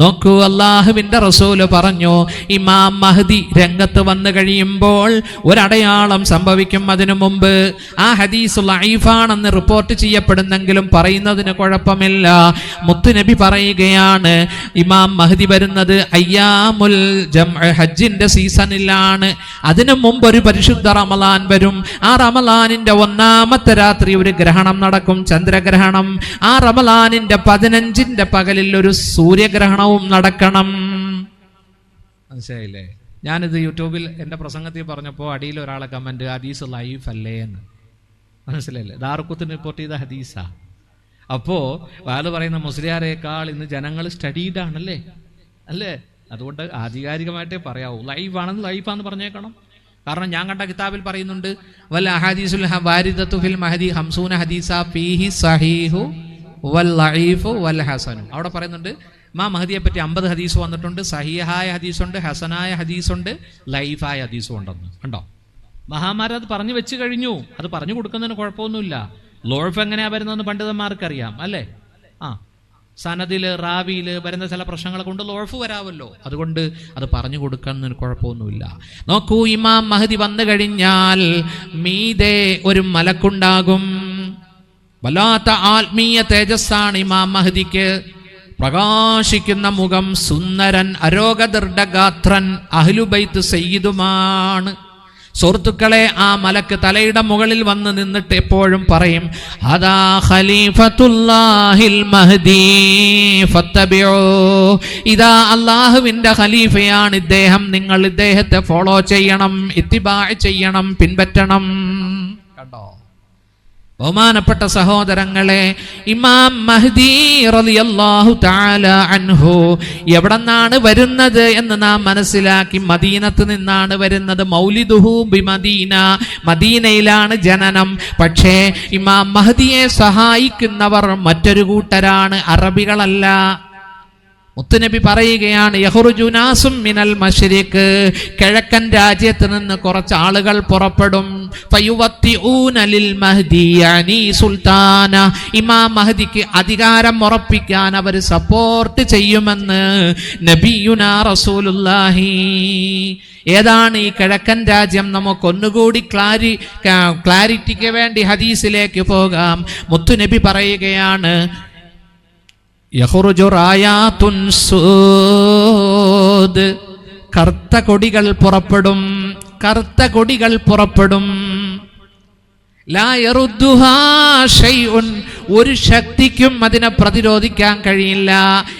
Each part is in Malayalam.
നോക്കൂ അള്ളാഹുവിന്റെ റസൂൽ പറഞ്ഞു ഇമാം മഹദി രംഗത്ത് വന്നു കഴിയുമ്പോൾ ഒരടയാളം സംഭവിക്കും അതിനു മുമ്പ്. ആ ഹദീസ് ലൈഫാണെന്ന് റിപ്പോർട്ട് ചെയ്യപ്പെടുന്നെങ്കിലും പറയുന്നതിന് കുഴപ്പമില്ല. മുത്തുനബി പറയുകയാണ് ഇമാം മഹദി വരുന്നത് അയ്യാമുൽ ഹജ്ജിന്റെ സീസണിലാണ്. അതിനു മുമ്പ് ഒരു പരിശുദ്ധ റമലാൻ വരും. ആ റമലാനിന്റെ ഒന്നാമത്തെ രാത്രി ഒരു ഗ്രഹണം നടക്കും ചന്ദ്രഗ്രഹണം. ആ റമലാനിന്റെ പതിനഞ്ചിന്റെ പകലിൽ ഒരു സൂര്യഗ്രഹണവും നടക്കണം. മനസ്സിലായില്ലേ? ഞാനിത് യൂട്യൂബിൽ എന്റെ പ്രസംഗത്തിൽ പറഞ്ഞപ്പോൾ അടിയിൽ ഒരാളെ കമന്റ് ഹദീസ് ലൈഫ് അല്ലേ എന്ന്. മനസ്സിലായില്ലേ? ദാർക്കുത്തിന് റിപ്പോർട്ട് ചെയ്ത ഹദീസാ. അപ്പോൾ വാൽ പറയുന്ന മുസ്ലിയാരേക്കാൾ ഇന്ന് ജനങ്ങൾ സ്റ്റഡീഡ് ആണല്ലേ? അല്ലേ? അതുകൊണ്ട് ആധികാരികമായിട്ടേ പറയാവൂ. ലൈഫ് ആണെന്ന് ലൈഫാന്ന് പറഞ്ഞേക്കണം. കാരണം ഞാൻ കണ്ട കിതാബിൽ പറയുന്നുണ്ട് വൽ അഹാദീസുൽ വാരിദത്തു ഫിൽ മഹദി ഹംസൂന ഹദീസ ഫീഹി സഹീഹു വൽ ലൈഫു വൽ ഹസനു. അവിടെ പറയുന്നുണ്ട് മാ മഹദിയെ പറ്റി അമ്പത് ഹദീസ് വന്നിട്ടുണ്ട്. സഹിഹായ ഹദീസുണ്ട് ഹസനായ ഹദീസുണ്ട് ലൈഫായ ഹദീസും ഉണ്ടെന്ന് കണ്ടോ? മഹാമാരത് പറഞ്ഞു വെച്ച് കഴിഞ്ഞു. അത് പറഞ്ഞു കൊടുക്കുന്നതിന് കുഴപ്പമൊന്നുമില്ല. ലോഴഫ് എങ്ങനെയാ വരുന്നതെന്ന് പണ്ഡിതന്മാർക്കറിയാം അല്ലേ? ആ. സനദിൽ റാവിയിൽ വരുന്ന ചില പ്രശ്നങ്ങളെ കൊണ്ട് ലോഴഫ് വരാമല്ലോ അതുകൊണ്ട് അത് പറഞ്ഞു കൊടുക്കുന്നതിന് കുഴപ്പമൊന്നുമില്ല. നോക്കൂ ഇമാം മഹദി വന്നു കഴിഞ്ഞാൽ മീതെ ഒരു മലക്കുണ്ടാകും. വല്ലാത്ത ആത്മീയ തേജസ്സാണ് ഇമാം മഹദിക്ക്. പ്രകാശിക്കുന്ന മുഖം സുന്ദരൻ അരോഗദൃഢഗാത്രൻ അഹ്ലുബൈത്ത് സയ്യിദുമാണ്. സുഹൃത്തുക്കളെ ആ മലക്ക് തലയുടെ മുകളിൽ വന്ന് നിന്നിട്ട് എപ്പോഴും പറയും അതാ ഖലീഫത്തുല്ലാഹിൽ മഹദീ ഇതാ അള്ളാഹുവിന്റെ ഖലീഫയാണ് ഇദ്ദേഹം. നിങ്ങൾ ഇദ്ദേഹത്തെ ഫോളോ ചെയ്യണം ഇത്തിബാ ചെയ്യണം പിൻപറ്റണം. കണ്ടോ? ബഹുമാനപ്പെട്ട സഹോദരങ്ങളെ ഇമാം മഹ്ദി റളിയല്ലാഹു തആല അൻഹു എവിടെന്നാണ് വരുന്നത് എന്ന് നാം മനസ്സിലാക്കി മദീനത്ത് നിന്നാണ് വരുന്നത്. മൗലിദുഹു ബിമദീന മദീനയിലാണ് ജനനം. പക്ഷേ ഇമാം മഹദിയെ സഹായിക്കുന്നവർ മറ്റൊരു കൂട്ടരാണ് അറബികളല്ല. മുത്തുനബി പറയുകയാണ് യഹുറുജുനാസും മിനൽ മഷരിക്ക് കിഴക്കൻ രാജ്യത്ത് നിന്ന് കുറച്ച് ആളുകൾ പുറപ്പെടും. സുൽത്താന. ഇമാ മഹദിക്ക് അധികാരം ഉറപ്പിക്കാൻ അവർ സപ്പോർട്ട് ചെയ്യുമെന്ന് നബിയുന റസൂലുല്ലാഹി ഏതാണ് ഈ കിഴക്കൻ രാജ്യം? നമുക്കൊന്നുകൂടി ക്ലാരി ക്ലാരിറ്റിക്ക് വേണ്ടി ഹദീസിലേക്ക് പോകാം. മുത്തുനബി പറയുകയാണ് കറുത്ത കൊടികൾ പുറപ്പെടും കറുത്ത കൊടികൾ പുറപ്പെടും. ഒരു ശക്തിക്കും അതിനെ പ്രതിരോധിക്കാൻ കഴിയില്ല.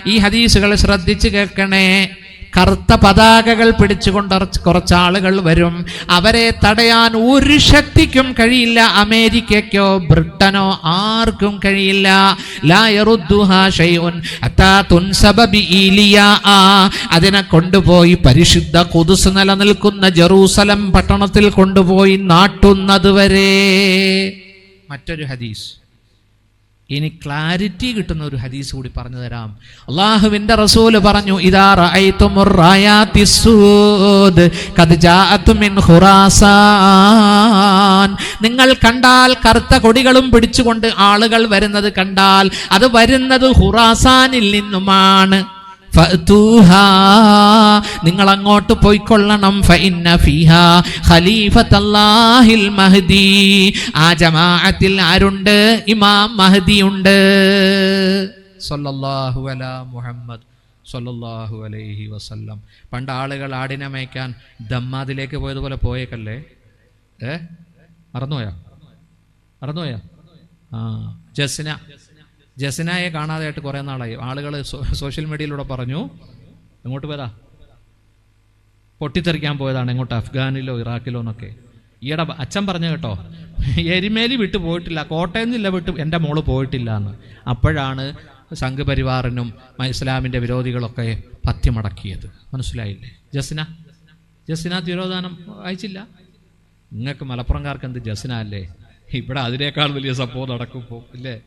ഈ ഹദീസുകൾ ശ്രദ്ധിച്ചു കേൾക്കണേ. കറുത്ത പതാകകൾ പിടിച്ചുകൊണ്ട് കുറച്ച് കുറച്ച് ആളുകൾ വരും. അവരെ തടയാൻ ഒരു ശക്തിക്കും കഴിയില്ല. അമേരിക്കയ്ക്കോ ബ്രിട്ടനോ ആർക്കും കഴിയില്ല. അതിനെ കൊണ്ടുപോയി പരിശുദ്ധ കൊതുസ് നിലനിൽക്കുന്ന ജെറൂസലം പട്ടണത്തിൽ കൊണ്ടുപോയി നാട്ടുന്നതുവരെ മറ്റൊരു ഹദീസ്. ഇനി ക്ലാരിറ്റി കിട്ടുന്ന ഒരു ഹദീസ് കൂടി പറഞ്ഞു തരാം അള്ളാഹുവിന്റെ റസൂൽ പറഞ്ഞു നിങ്ങൾ കണ്ടാൽ കറുത്ത കൊടികളും പിടിച്ചുകൊണ്ട് ആളുകൾ വരുന്നത് കണ്ടാൽ അത് വരുന്നത് ഹുറാസാനിൽ നിന്നുമാണ്. നിങ്ങൾ അങ്ങോട്ട് പോയിക്കൊള്ളണം. മഹ്ദി. ആ ജമാഅത്തിൽ ആരുണ്ട്? ഇമാം മഹദി ഉണ്ട് സല്ലല്ലാഹു അലാ മുഹമ്മദ് സൊല്ലാഹു അലൈഹി വസല്ലം. പണ്ട് ആളുകൾ ആടിനെ മേയ്ക്കാൻ ദമ്മാദിലേക്ക് പോയതുപോലെ പോയേക്കല്ലേ? ഏ? മറന്നുപോയാ? മറന്നുപോയാ? ആ ജസ്ന. ജസ്നയെ കാണാതെയായിട്ട് കുറേ നാളായി. ആളുകൾ സോഷ്യൽ മീഡിയയിലൂടെ പറഞ്ഞു എങ്ങോട്ട് പോയതാ? പൊട്ടിത്തെറിക്കാൻ പോയതാണ് എങ്ങോട്ട്? അഫ്ഗാനിലോ ഇറാഖിലോ എന്നൊക്കെ. ഈയിടെ അച്ഛൻ പറഞ്ഞു കേട്ടോ എരിമേലി വിട്ടു പോയിട്ടില്ല കോട്ടയം ജില്ല വിട്ട് എന്റെ മോൾ പോയിട്ടില്ല എന്ന്. അപ്പോഴാണ് സംഘപരിവാറിനും ഇസ്ലാമിന്റെ വിരോധികളൊക്കെ പത്യമടക്കിയത് മനസ്സിലായില്ലേ? ജസ്ന ജസ്ന തിരോധാനം അയച്ചില്ല. നിങ്ങൾക്ക് മലപ്പുറംകാർക്ക് എന്ത് ജസ്ന അല്ലേ? ഇവിടെ അതിനേക്കാൾ വലിയ സംഭവം നടക്കുമ്പോൾ ഇല്ലേ?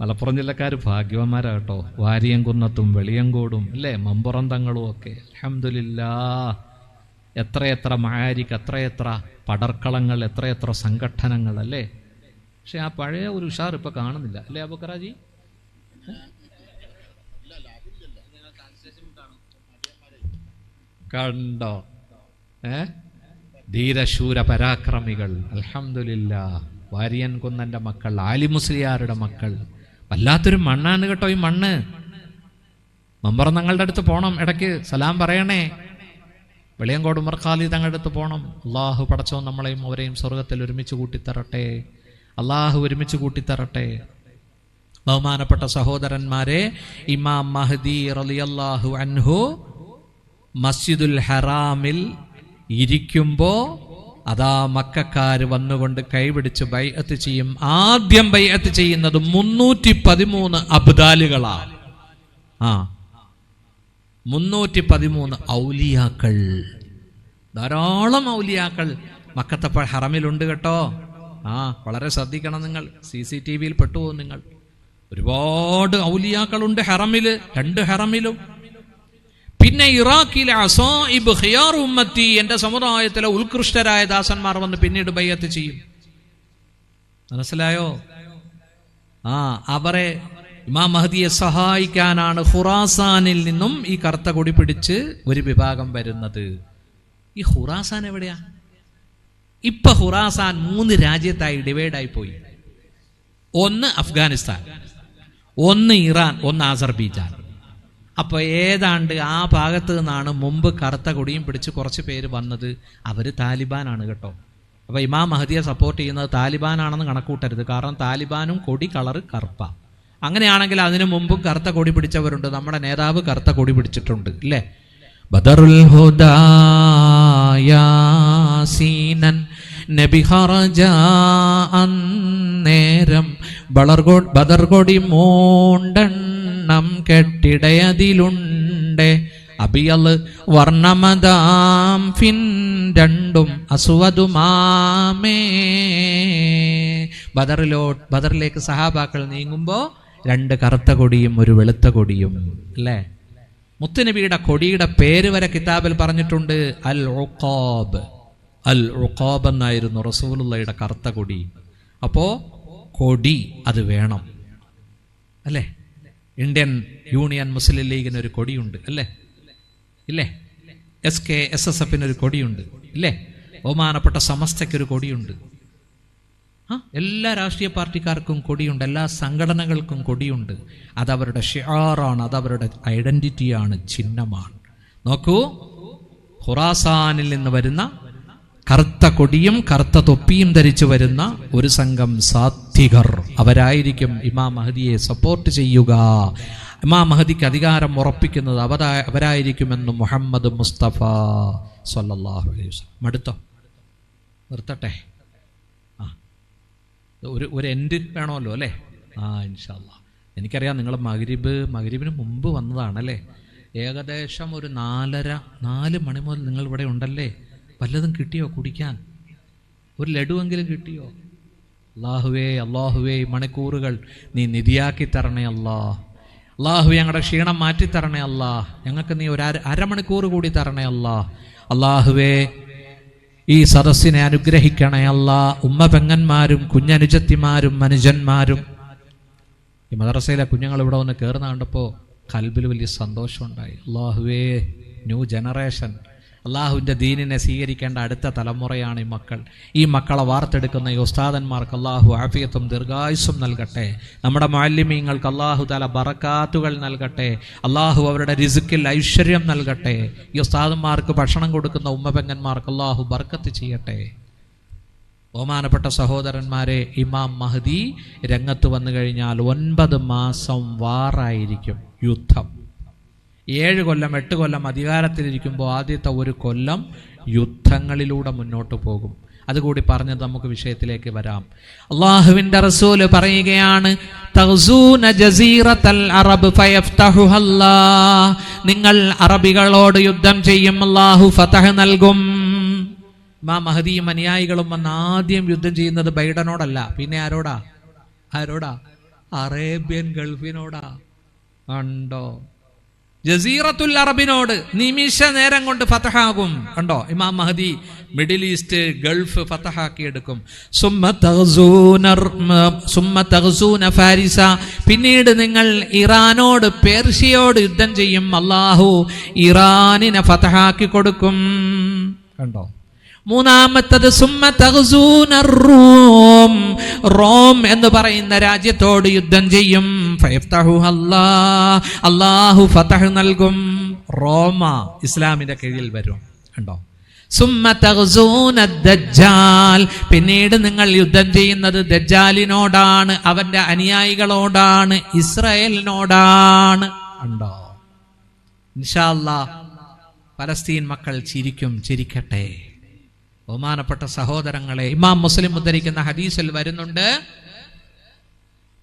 മലപ്പുറം ജില്ലക്കാർ ഭാഗ്യവന്മാരാട്ടോ. വാരിയംകുന്നത്തും വെളിയങ്കോടും അല്ലേ? മമ്പുറന്തങ്ങളും ഒക്കെ. അലഹമില്ലാ എത്രയെത്ര മാരിക്ക് എത്രയെത്ര പടർക്കളങ്ങൾ എത്രയെത്ര സംഘടനങ്ങൾ അല്ലേ? പക്ഷെ ആ പഴയ ഒരു ഉഷാർ ഇപ്പൊ കാണുന്നില്ല. അല്ലേ അബുക്കറാജി? കണ്ടോ? ഏ? ധീരശൂര പരാക്രമികൾ. അലഹമില്ല വാര്യൻ കുന്നന്റെ മക്കൾ ആലിമുസ്ലിയാരുടെ മക്കൾ. വല്ലാത്തൊരു മണ്ണാണ് കേട്ടോ ഈ മണ്ണ്. മമ്പറ തങ്ങളുടെ അടുത്ത് പോണം ഇടയ്ക്ക് സലാം പറയണേ. വെളിയങ്കോട് ഉമർ ഖാലി തങ്ങളുടെ അടുത്ത് പോണം. അള്ളാഹു പടച്ചോ നമ്മളെയും അവരെയും സ്വർഗത്തിൽ ഒരുമിച്ച് കൂട്ടിത്തരട്ടെ. അള്ളാഹു ഒരുമിച്ച് കൂട്ടിത്തരട്ടെ. ബഹുമാനപ്പെട്ട സഹോദരന്മാരെ ഇമാം മഹദി റളിയല്ലാഹു അൻഹു മസ്ജിദുൽ ഹറാമിൽ ഇരിക്കുമ്പോ അതാ മക്കാര് വന്നുകൊണ്ട് കൈപിടിച്ച് ബൈഅത്ത് ചെയ്യും. ആദ്യം ബൈഅത്ത് ചെയ്യുന്നത് മുന്നൂറ്റി പതിമൂന്ന് അബ്ദാലുകളാണ് ആ. മുന്നൂറ്റി പതിമൂന്ന് ഔലിയാക്കൾ. ധാരാളം ഔലിയാക്കൾ മക്കത്തെ ഹറമിലുണ്ട് കേട്ടോ. ആ വളരെ ശ്രദ്ധിക്കണം നിങ്ങൾ. സി സി ടി വിയിൽ പെട്ടുപോകും നിങ്ങൾ. ഒരുപാട് ഔലിയാക്കളുണ്ട് ഹറമിൽ രണ്ട് ഹറമിലും. പിന്നെ ഇറാഖിലെ അസായിബ് ഖിയാർ ഉമ്മത്തി എന്റെ സമുദായത്തിലെ ഉത്കൃഷ്ടരായ ദാസന്മാർ വന്ന് പിന്നീട് ബയ്യത്ത് ചെയ്യും. മനസ്സിലായോ? ആ അവരെ ഇമാം മഹദിയെ സഹായിക്കാനാണ് ഖുറാസാനിൽ നിന്നും ഈ കറുത്ത കൊടി പിടിച്ച് ഒരു വിഭാഗം വരുന്നത്. ഈ ഖുറാസാൻ എവിടെയാ? ഇപ്പൊ ഖുറാസാൻ മൂന്ന് രാജ്യത്തായി ഡിവൈഡായി പോയി. ഒന്ന് അഫ്ഗാനിസ്ഥാൻ ഒന്ന് ഇറാൻ ഒന്ന് അസർബൈജാൻ അപ്പൊ ഏതാണ്ട് ആ ഭാഗത്ത് നിന്നാണ് മുമ്പ് കറുത്ത കൊടിയും പിടിച്ച് കുറച്ച് പേര് വന്നത്. അവർ താലിബാനാണ് കേട്ടോ. അപ്പോൾ ഇമാം മഹദിയെ സപ്പോർട്ട് ചെയ്യുന്നത് താലിബാനാണെന്ന് കണക്കൂട്ടരുത്. കാരണം താലിബാനും കൊടി കളറ് കറുപ്പ. അങ്ങനെയാണെങ്കിൽ അതിനു മുമ്പും കറുത്ത കൊടി പിടിച്ചവരുണ്ട്. നമ്മുടെ നേതാവ് കറുത്ത കൊടി പിടിച്ചിട്ടുണ്ട്. ഇല്ലേ? ബദറുൽ ഹുദായാസീനൻ നബി ഹറജ അന്നേരം ബളർകൊ ബദർകൊടി മൂണ്ടെണ്ണം കെട്ടിടയതിലുണ്ട്. അബിയൽ വർണമതാം ഫിൻ രണ്ടും അസുവതുമാമേ. ബദറിലോ ബദറിലേക്ക് സഹാബാക്കൾ നീങ്ങുമ്പോൾ രണ്ട് കറുത്ത കൊടിയും ഒരു വെളുത്ത കൊടിയും അല്ലേ? മുത്തുനബിയുടെ കൊടിയുടെ പേര് വരെ കിതാബിൽ പറഞ്ഞിട്ടുണ്ട് അൽ ഉഖാബ് അൽ ഉഖാബ് എന്നായിരുന്നു റസൂലുള്ളയുടെ കറുത്ത കൊടി. അപ്പോ കൊടി അത് വേണം. അല്ലേ? ഇന്ത്യൻ യൂണിയൻ മുസ്ലിം ലീഗിന് ഒരു കൊടിയുണ്ട് അല്ലേ? ഇല്ലേ? എസ് കെ എസ് എസ് എഫിന് ഒരു കൊടിയുണ്ട് ഇല്ലേ? ബഹുമാനപ്പെട്ട സമസ്തയ്ക്ക് ഒരു കൊടിയുണ്ട്. ആ എല്ലാ രാഷ്ട്രീയ പാർട്ടിക്കാർക്കും കൊടിയുണ്ട് എല്ലാ സംഘടനകൾക്കും കൊടിയുണ്ട്. അതവരുടെ ഷിയാറാണ് അതവരുടെ ഐഡന്റിറ്റിയാണ് ചിഹ്നമാണ്. നോക്കൂ ഖുറാസാനിൽ നിന്ന് വരുന്ന കറുത്ത കൊടിയും കറുത്ത തൊപ്പിയും ധരിച്ചു വരുന്ന ഒരു സംഘം സാത്വികർ. അവരായിരിക്കും ഇമാം മഹദിയെ സപ്പോർട്ട് ചെയ്യുക. ഇമാം മഹദിക്ക് അധികാരം ഉറപ്പിക്കുന്നത് അവരാ അവരായിരിക്കുമെന്ന് മുഹമ്മദ് മുസ്തഫ സല്ലാഹു അലൈഹി മടുത്തോ? നിർത്തട്ടെ? ആ. ഒരു ഒരു എൻഡ് വേണമല്ലോ അല്ലേ? ആ ഇൻഷാല്ല എനിക്കറിയാം നിങ്ങൾ മഗ്രിബ് മഗ്രിബിന് മുമ്പ് വന്നതാണല്ലേ? ഏകദേശം ഒരു നാലര നാല് മണി മുതൽ നിങ്ങൾ ഇവിടെ ഉണ്ടല്ലേ? വല്ലതും കിട്ടിയോ കുടിക്കാൻ? ഒരു ലഡുവെങ്കിലും കിട്ടിയോ? അള്ളാഹുവേ അള്ളാഹുവേ മണിക്കൂറുകൾ നീ നിധിയാക്കി തരണേ അല്ലാ. അള്ളാഹു ഞങ്ങളുടെ ക്ഷീണം മാറ്റി തരണേ അല്ലാ. ഞങ്ങൾക്ക് നീ ഒരു അര അരമണിക്കൂർ കൂടി തരണേ അല്ലാ. അള്ളാഹുവേ ഈ സദസ്സിനെ അനുഗ്രഹിക്കണേ അല്ല. ഉമ്മ പെങ്ങന്മാരും കുഞ്ഞനുജത്തിമാരും മനുജന്മാരും. ഈ മദ്രസയിലെ കുഞ്ഞുങ്ങൾ ഇവിടെ വന്ന് കയറുന്ന കണ്ടപ്പോൾ കൽബിൽ വലിയ സന്തോഷമുണ്ടായി. അള്ളാഹുവേ ന്യൂ ജനറേഷൻ. അള്ളാഹുവിന്റെ ദീനിനെ സ്വീകരിക്കേണ്ട അടുത്ത തലമുറയാണ് ഈ മക്കൾ. ഈ മക്കളെ വാർത്തെടുക്കുന്ന ഈ ഉസ്താദന്മാർക്ക് അള്ളാഹു ആഫിയത്തും ദീർഘായുസ്സും നൽകട്ടെ. നമ്മുടെ മാലിന്യങ്ങൾക്ക് അള്ളാഹു തല ബറക്കാത്തുകൾ നൽകട്ടെ. അള്ളാഹു അവരുടെ രിസുക്കിൽ ഐശ്വര്യം നൽകട്ടെ. ഈ ഉസ്താദന്മാർക്ക് ഭക്ഷണം കൊടുക്കുന്ന ഉമ്മപെങ്ങന്മാർക്ക് അള്ളാഹു ബർക്കത്ത് ചെയ്യട്ടെ. ബഹുമാനപ്പെട്ട സഹോദരന്മാരെ ഇമാം മഹദി രംഗത്ത് വന്നു കഴിഞ്ഞാൽ ഒൻപത് മാസം വാറായിരിക്കും യുദ്ധം. ഏഴ് കൊല്ലം എട്ട് കൊല്ലം അധികാരത്തിലിരിക്കുമ്പോൾ ആദ്യത്തെ ഒരു കൊല്ലം യുദ്ധങ്ങളിലൂടെ മുന്നോട്ട് പോകും. അതുകൂടി പറഞ്ഞത് നമുക്ക് വിഷയത്തിലേക്ക് വരാം. അള്ളാഹുവിന്റെ റസൂൽ പറയുകയാണ് അറബ്. നിങ്ങൾ അറബികളോട് യുദ്ധം ചെയ്യും അള്ളാഹു ഫതഹ് നൽകും. മാ മഹദിയും അനുയായികളും വന്ന് ആദ്യം യുദ്ധം ചെയ്യുന്നത് ബൈഡനോടല്ല. പിന്നെ ആരോടാ? ആരോടാ? അറേബ്യൻ ഗൾഫിനോടാ. കണ്ടോ? ജസീറത്തുൽ അറബിനോട് നിമിഷ നേരം കൊണ്ട് ഫതഹാകും. കണ്ടോ? ഇമാം മഹദി മിഡിൽ ഈസ്റ്റ് ഗൾഫ് ഫതഹാക്കിയെടുക്കും. എടുക്കും പിന്നീട് നിങ്ങൾ ഇറാനോട് പേർഷ്യയോട് യുദ്ധം ചെയ്യും. അള്ളാഹു ഇറാനിനെ ഫതഹാക്കി കൊടുക്കും. കണ്ടോ? മൂന്നാമത്തത് റൂം. എന്ന് പറയുന്ന രാജ്യത്തോട് യുദ്ധം ചെയ്യും. അള്ളാഹു ഫതഹ് നൽകും. റോമ ഇസ്ലാമിന്റെ കീഴിൽ വരും. കണ്ടോ? പിന്നീട് നിങ്ങൾ യുദ്ധം ചെയ്യുന്നത് ദജ്ജാലിനോടാണ് അവന്റെ അനുയായികളോടാണ് ഇസ്രായേലിനോടാണ്. ഉണ്ടോ ഇൻഷാ അല്ലാ പലസ്തീൻ മക്കൾ ചിരിക്കും ചിരിക്കട്ടെ. ബഹുമാനപ്പെട്ട സഹോദരങ്ങളെ ഇമാം മുസ്ലിം ഉദ്ധരിക്കുന്ന ഹദീസിൽ വരുന്നുണ്ട്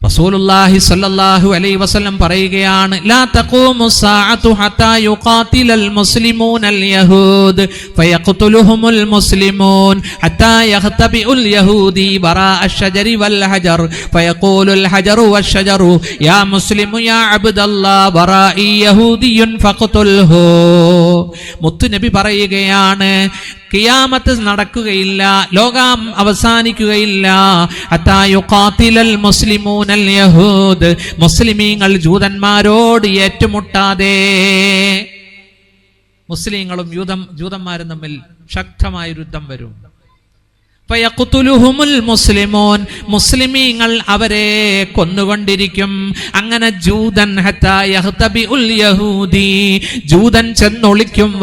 റസൂലുള്ളാഹി സ്വല്ലല്ലാഹു അലൈഹി വസല്ലം പറയുകയാണ് ലാ തഖൂമു സാഅതു ഹത്താ യുഖാതിലൽ മുസ്ലിമൂനൽ യഹൂദ് ഫയഖ്തുലുഹുമുൽ മുസ്ലിമൂൻ ഹത്താ യഖ്തബിഉൽ യഹൂദി വറാഅ അഷ്ജരി വൽ ഹജർ ഫയഖൂലുൽ ഹജറു വശജറു യാ മുസ്ലിമു യാ അബ്ദല്ലാഹ് വറാഇ യഹൂദിയുൻ ഫഖ്തുൽഹു. മുത്തുനബി പറയുകയാണ് കിയാമത്ത് നടക്കുകയില്ല ലോകം അവസാനിക്കുകയില്ല. മുസ്ലിമൂനൽ യഹൂദ് മുസ്ലിമീങ്ങൾ ജൂതന്മാരോട് ഏറ്റുമുട്ടാതെ. മുസ്ലിങ്ങളും യൂതം ജൂതന്മാരും തമ്മിൽ ശക്തമായ യുദ്ധം വരും. മുസ്ലിമൂൻ. മുസ്ലിമീങ്ങൾ അവരെ കൊന്നുകൊണ്ടിരിക്കും. അങ്ങനെ ജൂതൻ യഹൂദി ജൂതൻ ചെന്നൊളിക്കും.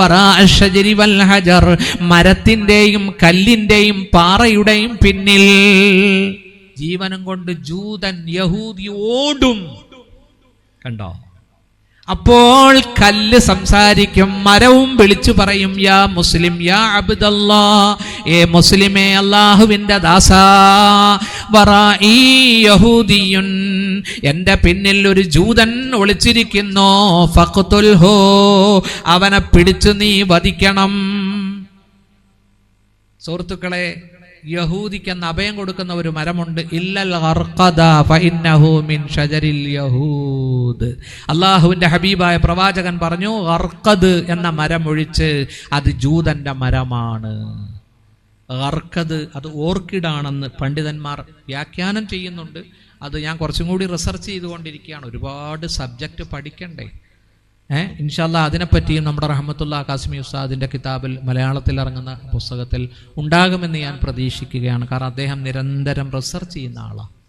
ഹജർ. മരത്തിന്റെയും കല്ലിന്റെയും പാറയുടെയും പിന്നിൽ ജീവനം കൊണ്ട് ജൂതൻ യഹൂദി ഓടും. കണ്ടോ? അപ്പോൾ കല്ല് സംസാരിക്കും മരവും വിളിച്ചു പറയും യാ മുസ്ലിം യാ അബ്ദല്ലാ ഏ മുസ്ലിമേ അള്ളാഹുവിന്റെ ദാസാ യഹൂദിയുൻ എന്റെ പിന്നിൽ ഒരു ജൂതൻ ഒളിച്ചിരിക്കുന്നു ഫഖ്തുൽഹു അവനെ പിടിച്ചു നീ വധിക്കണം. സുഹൃത്തുക്കളെ യഹൂദിക്ക് എന്ന അഭയം കൊടുക്കുന്ന ഒരു മരമുണ്ട്. അള്ളാഹുവിന്റെ ഹബീബായ പ്രവാചകൻ പറഞ്ഞു ഹർക്കദ് എന്ന മരം ഒഴിച്ച് അത് ജൂതന്റെ മരമാണ്. ഹർക്കദ് അത് ഓർക്കിഡാണെന്ന് പണ്ഡിതന്മാർ വ്യാഖ്യാനം ചെയ്യുന്നുണ്ട്. അത് ഞാൻ കുറച്ചും കൂടി റിസർച്ച് ചെയ്തുകൊണ്ടിരിക്കുകയാണ്. ഒരുപാട് സബ്ജക്റ്റ് പഠിക്കണ്ടേ? ഏഹ് ഇൻഷാല്ല അതിനെപ്പറ്റിയും നമ്മുടെ റഹമത്തുള്ള കാസിമി ഉസ്താദിന്റെ കിതാബിൽ മലയാളത്തിൽ ഇറങ്ങുന്ന പുസ്തകത്തിൽ ഉണ്ടാകുമെന്ന് ഞാൻ പ്രതീക്ഷിക്കുകയാണ്. കാരണം അദ്ദേഹം നിരന്തരം റിസർച്ച് ചെയ്യുന്ന ആളാണ്